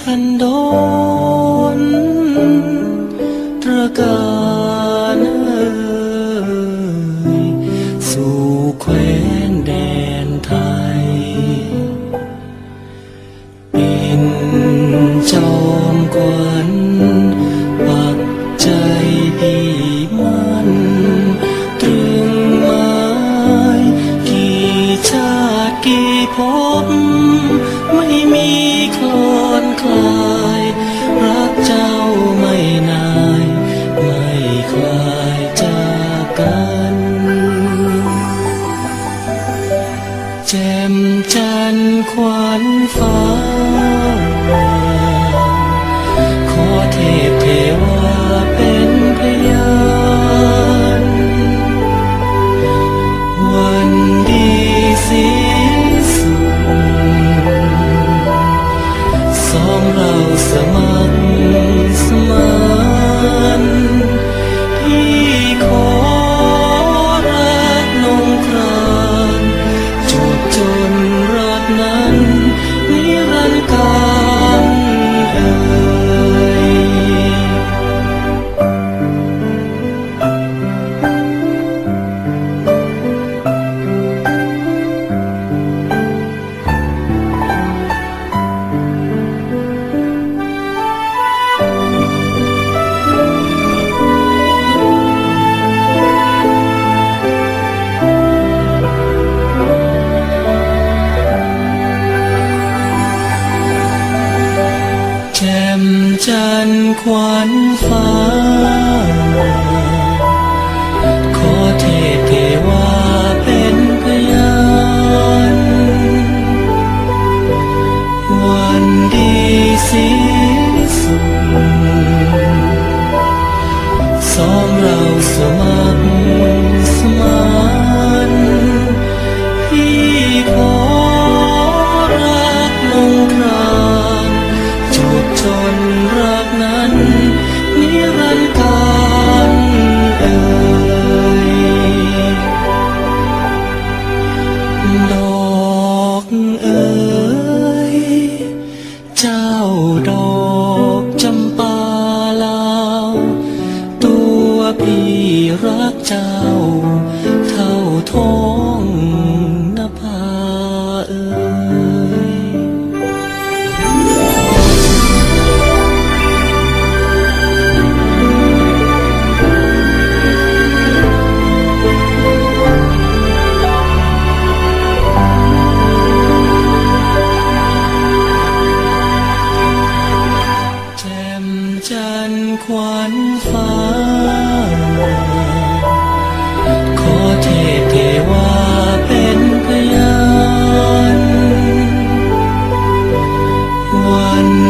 ท่านโดนตรการ far. จันทร์ขวัญฟ้า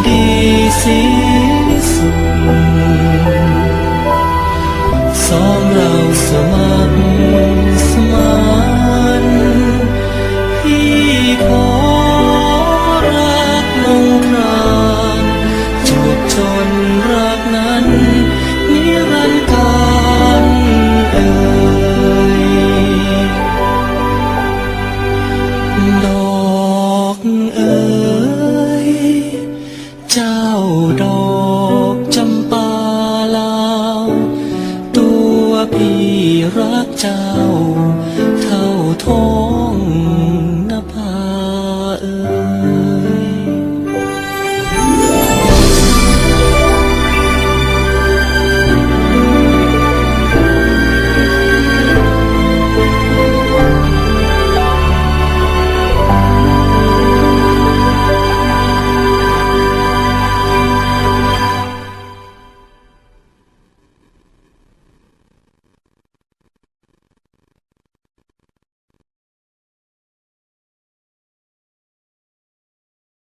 ดีสุขสองเราสมัครสมาน เจ้า เท่าท้อง